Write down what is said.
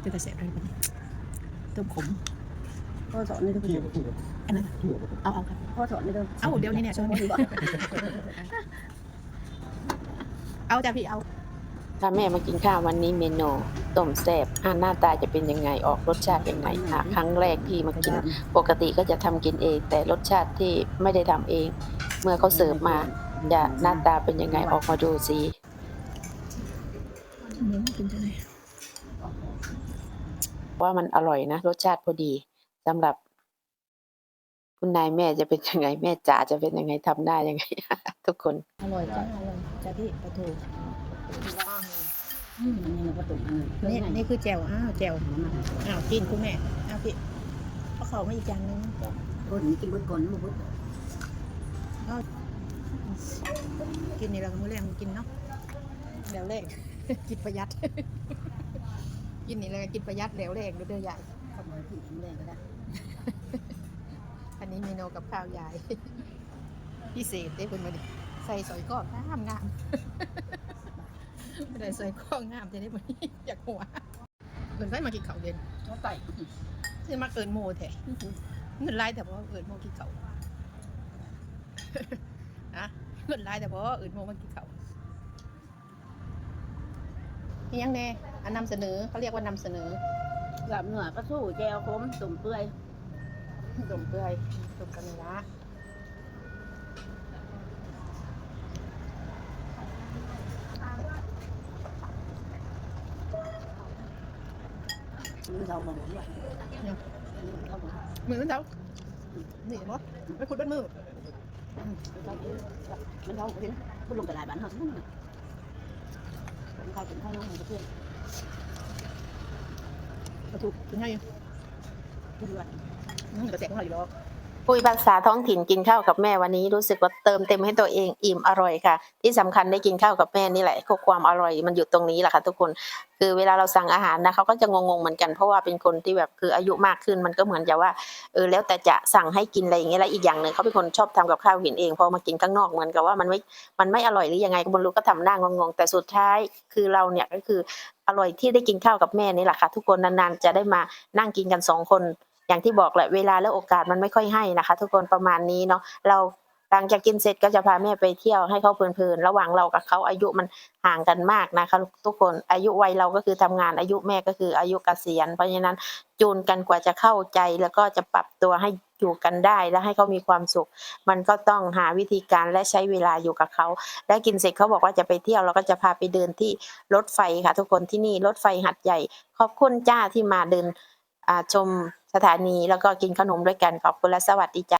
เป็นแต่แสบเลยบัดนี้ต้มขมพ่อสอนในทุกคนอันนั้นเอาเอาครับพ่อสอนในทุกเอาเดี๋ยวนี้เนี่ยช่วงนี้เอาจ้ะพี่เอาถ้าแม่มากินข้าววันนี้เมนูต้มแซ่บอ่าหน้าตาจะเป็นยังไงออกรสชาติยังไงค่ะครั้งแรกที่มากินปกติก็จะทำกินเอง แต่รสชาติที่ไม่ได้ทำเอง เมื่อเขาเสิร์ฟมาจะหน้าตาเป็นยังไงออกมาดูสิ หมูเป็นจังไง ว่ามันอร่อยนะ รสชาติพอดีสำหรับ คุณนายแม่จะเป็นยังไง แม่จ๋าจะเป็นยังไงทำได้ยังไง ทุกคน อร่อยจ้าอร่อยจ้ะพี่ปลาทูอืมอันนี้เราก็ตุ่มอันนี่นี้นี่คือแจ่วอ้าวแจ่วอ้าวกินคุณแม่อ้าวพี่เอาเขามาอีกจานนึงคนนี้กินเบิดก่อนมาเบิดกินนี่เราก็มื้อแรกมากินเนาะแล้วแรกกินประหยัด กินนี่เลยกินประหยัดแล้วแรกเด้อใหญ่เข้ามาที่กินแรงก็ได้ อันนี้เมนูกับข้าวยาย พิเศษได้เพิ่นมาดิใส่ซอยก้องามงามไม่ได้ใส่ก้องามจะได้บ่นี้อยากหัวเพิ่นไฟมากินข้าวเย็นเขาไต่คือมาเกินโมแท้เงินหลายแต่บ่เอิ้นโมกินข้าวอะเงินหลายแต่บ่เอิ้นโมมากินข้าวนี่ยังแน่ อันนำเสนอเขาเรียกว่านำเสนอกับเหนือก็สู้แจวคมตุ่มเปื่อยดมเปื่อยดมกันเลยนะมือเราบอกว่าเขาบอกมือมันเท้านี่เห็นบ่ไม่ขุดบ้านมือมันเขามันเขาเห็นคุณลงตลาดบ้านเขาทั้งนั้นผมเขาเป็นข้าวน้องของเพื่อนกระ ถูกเป็นไงทุกวันมันกระแสของเราอยู่หรอก คุยภาษาท้องถิ่นกินข้าวกับแม่วันนี้รู้สึกว่าเติมเต็มให้ตัวเองอิ่มอร่อยค่ะ ที่สำคัญได้กินข้าวกับแม่นี่แหละคือความอร่อยมันอยู่ตรงนี้แหละค่ะทุกคนคือเวลาเราสั่งอาหารนะเขาก็จะงงๆเหมือนกันเพราะว่าเป็นคนที่แบบคืออายุมากขึ้นมันก็เหมือนจะว่าเออแล้วแต่จะสั่งให้กินอะไรอย่างเงี้ยแล้วอีกอย่างหนึ่งเขาเป็นคนชอบทำกับข้าวกินเองพอมากินข้างนอกเหมือนกับว่ามันไม่มันไม่อร่อยหรือยังไงก็ไม่รู้ก็ทำหน้างงๆแต่สุดท้ายคือเราเนี่ยก็คืออร่อยที่ได้กินข้าวกับแม่นี่แหละค่ะทุกคนนานๆจะได้มานั่งกินกันสองคน อย่างที่บอกแหละเวลาและโอกาสมันไม่ค่อยให้นะคะ ทุกคนประมาณนี้เนาะเราหลังจากกินเสร็จก็จะพาแม่ไปเที่ยวให้เขาเพลินๆ ระหว่างเรากับเขาอายุมันห่างกันมากนะคะ ทุกคนอายุวัยเราก็คือทำงานอายุแม่ก็คืออายุเกษียณ เพราะฉะนั้นจูนกันกว่าจะเข้าใจแล้วก็จะปรับตัวให้อยู่กันได้และให้เขามีความสุข มันก็ต้องหาวิธีการและใช้เวลาอยู่กับเขา และกินเสร็จเขาบอกว่าจะไปเที่ยวเราก็จะพาไปเดินที่รถไฟค่ะ ทุกคนที่นี่รถไฟหัดใหญ่ ขอบคุณจ้าที่มาเดิน ชมสถานีแล้วก็กินขนมด้วยกันขอบคุณและสวัสดีจ้ะ